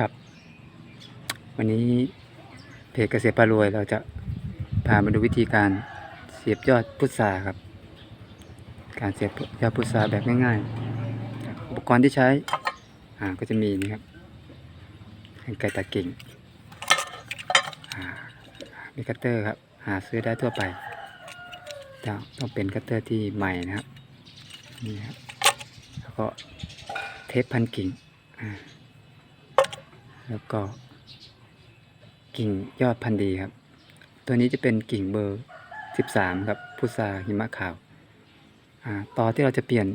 ครับ วันนี้เพจเกษตรปลารวยเราจะพามาดูวิธีการเสียบยอดพุทราครับ การเสียบยอดพุทราแบบง่ายๆ อุปกรณ์ที่ใช้ก็จะมีนี่ครับกรรไกรตัดกิ่ง มีคัตเตอร์ครับ หาซื้อได้ทั่วไปต้องต้องเป็นคัตเตอร์ที่ใหม่นะครับ นี่ครับ แล้วก็เทปพันกิ่ง อ่า แล้วก็ กิ่งยอดพันธุ์ดีครับ ตัวนี้จะเป็นกิ่งเบอร์ 13 ครับพุทราหิมะขาวอ่าต่อที่เราจะเปลี่ยน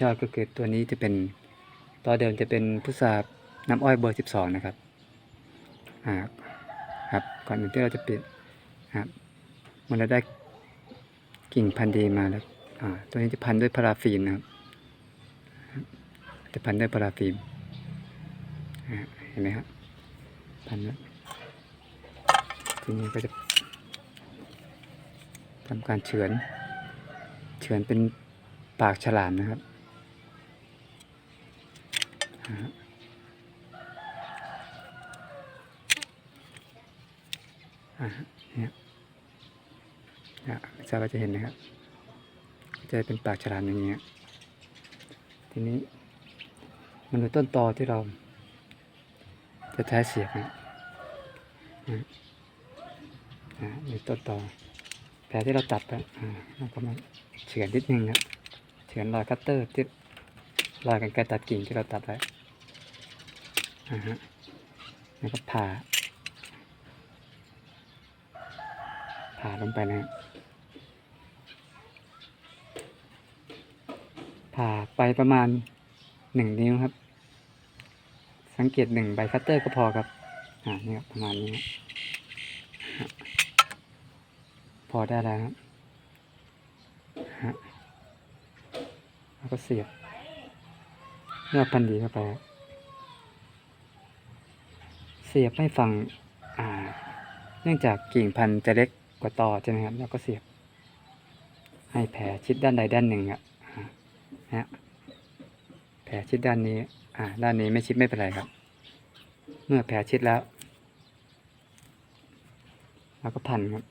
ยอดก็คือตัวนี้จะเป็นต่อเดิมจะเป็นพุทราน้ำอ้อยเบอร์ 12 นะครับอ่าครับก่อนอื่นที่เราจะเปลี่ยนครับมันเราได้กิ่งพันธุ์ดีมาแล้วอ่าตัวนี้จะพันด้วยพาราฟิล์นะครับจะพันด้วยพาราฟิล์มอ่า ห็นไหมครับพันแล้ทีนี้ก็จะทำการเฉือน เฉือนเป็นปากฉลามนะครับอาอ่าเนี่ยอะไม่ทราบว่าจะเห็นนะครับ จะเป็นปากฉลามอย่างเงี้ย ทีนี้ มันดูต้นตอที่เรา จะใช้เสียบนะนะนะมีต้นตอแผลที่เราตัดไปอ่าเราก็มาเฉือนนิดนึงครับเฉือนรอยคัตเตอร์ที่รอยกันไกรตัดกิ่งที่เราตัดไว้อ่าฮะแล้วก็ผ่า ผ่าลงไปนะผ่าไปประมาณหนึ่งนิ้วครับ สังเกตหนึ่งใบคัตเตอร์ก็พอครับอ่านี่ครับประมาณนี้พอได้แล้วครับฮะแล้วก็เสียบยอพันธุ์ดีเข้าไปเสียบให้ฝั่งอ่า เนื่องจากกิ่งพันธุ์จะเล็กกว่าตอใช่ไหมครับแล้วก็เสียบให้แผลชิดด้านใดด้านหนึ่งอะนะฮะ แผลชิดด้านนี้ อ่า ด้านนี้ไม่ชิดไม่เป็นไรครับ เมื่อแผลชิดแล้วเราก็พันครับ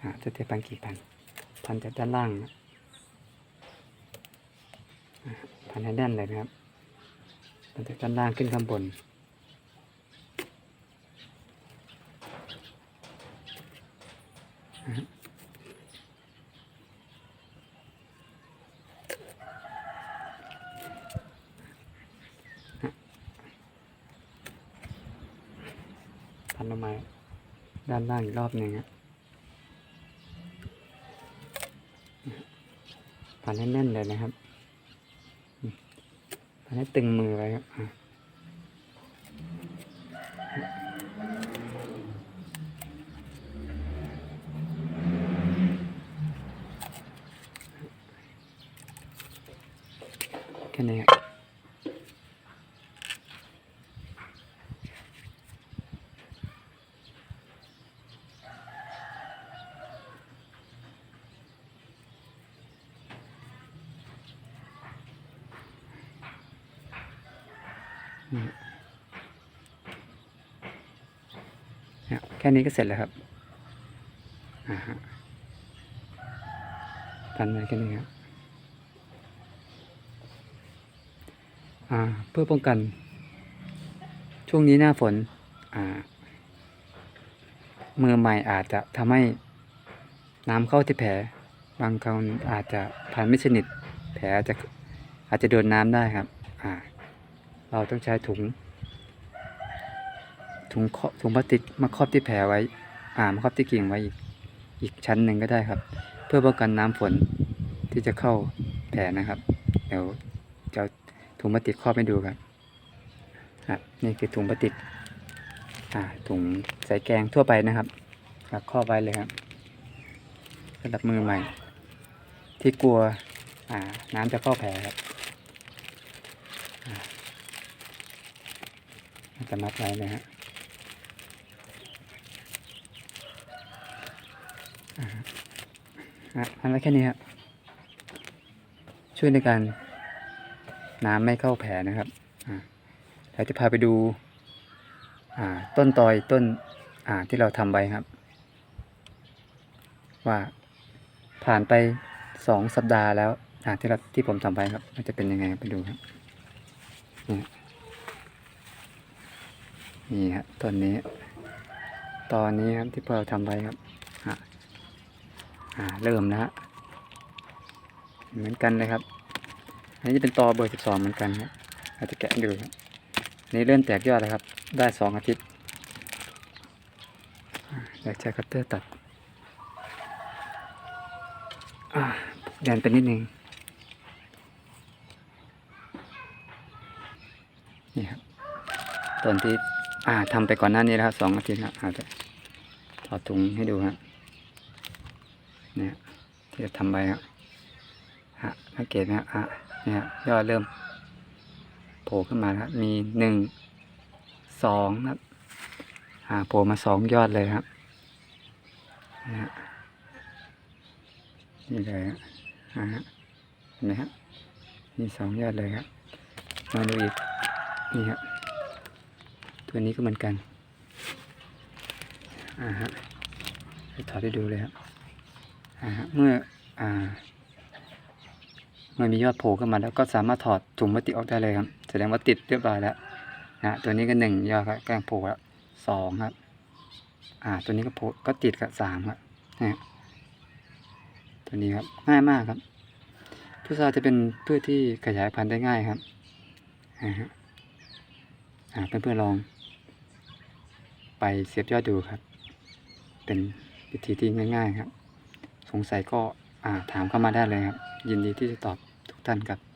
อ่าจะเทพันกี่พัน พันจากด้านล่างพันให้แน่นเลยนะครับพันจากด้านล่างขึ้นข้างบน พันลงมาด้านล่างอีกรอบหนึ่งอะพันให้แน่นเลยนะครับพันให้ตึงมือไว้ครับแค่นี้ครับ นี่เนี่ย แค่นี้ก็เสร็จแล้วครับอ่าฮะพันไว้แค่นี้ครับเพื่อป้องกัน ช่วงนี้หน้าฝนมือใหม่อาจจะทำให้น้ำเข้าที่แผล บางคนอาจจะพันไม่สนิท แผลอาจจะอาจจะโดนน้ำได้ครับ อ่า เราต้องใช้ถุง ถุงถุงพลาสติกมาครอบที่แผลไว้ อ่ามาครอบที่กิ่งไว้อีกอีกชั้นหนึ่งก็ได้ครับ เพื่อป้องกันน้ำฝนที่จะเข้าแผลนะครับ เดี๋ยวจะถุงพลาสติกครอบให้ดูครับอะนี่คือถุงพลาสติกอ่าถุงใส่แกงทั่วไปนะครับครับครอบไว้เลยครับสำหรับมือใหม่ ที่กลัวอ่าน้ำจะเข้าแผลครับ จะมัดไว้นะฮะอันละแค่นี้ครับช่วยในการน้ำไม่เข้าแผลนะครับอ่าเราจะพาไปดูอ่าต้นตอยต้นอ่าที่เราทำไว้ครับ ว่าผ่านไปสองสัปดาห์แล้วอ่าที่เราที่ผมทำไว้ครับ มันจะเป็นยังไงไปดูครับ นี่นี่ครับต้นนี้ ตอนนี้ครับที่พวกเราทำไว้ครับอ่าเริ่มแล้วฮะเหมือนกันเลยครับ อันนี้จะเป็นตอเบอร์สิบสองเหมือนกันครับเราจจะแกะดูครับอันนี้เริ่มแตกยอดแล้วครับ ได้สองอาทิตย์อ่าเดี๋ยวใช้คัตเตอร์ตัดแดนไปนิดนึงนี่ครับตอนที่ อ่าทำไปก่อนหน้านี้แล้วครับสองอาทิตย์ครับอาจจะถอดถุงให้ดูครับเนี่ยที่จะทำไปครับฮะสังเกตนะฮะเนี่ยฮะยอดเริ่มโผล่ขึ้นมาครับ มีหนึ่งสองครับอ่าโผล่มาสองยอดเลยครับนะฮะนี่เลยฮะฮะเห็นไหมฮะมีสองยอดเลยครับมาดูอีกนี่ครับ ตัวนี้ก็เหมือนกัน อ่าฮะถอดให้ดูเลยครับ อ่าฮะเมื่อ อ่าเมื่อมียอดโผล่ขึ้นมาแล้วก็สามารถถอดถุงพลาสติกออกได้เลยครับ แสดงว่าติดเรียบร้อยแล้วนะฮะตัวนี้ก็หนึ่งยอดครับกลางโผล่แล้วสองครับ อ่า ตัวนี้ก็โผล่ก็ติดกับสามครับนะฮะตัวนี้ครับง่ายมากครับพุทราจะเป็นพืชที่ขยายพันธุ์ได้ง่ายครับอ่าฮะอ่าเพื่อนๆลอง ไปเสียบยอดดูครับ เป็นวิธีที่ง่าย ๆ ครับ สงสัยก็ถามเข้ามาได้เลยครับ ยินดีที่จะตอบทุกท่านครับ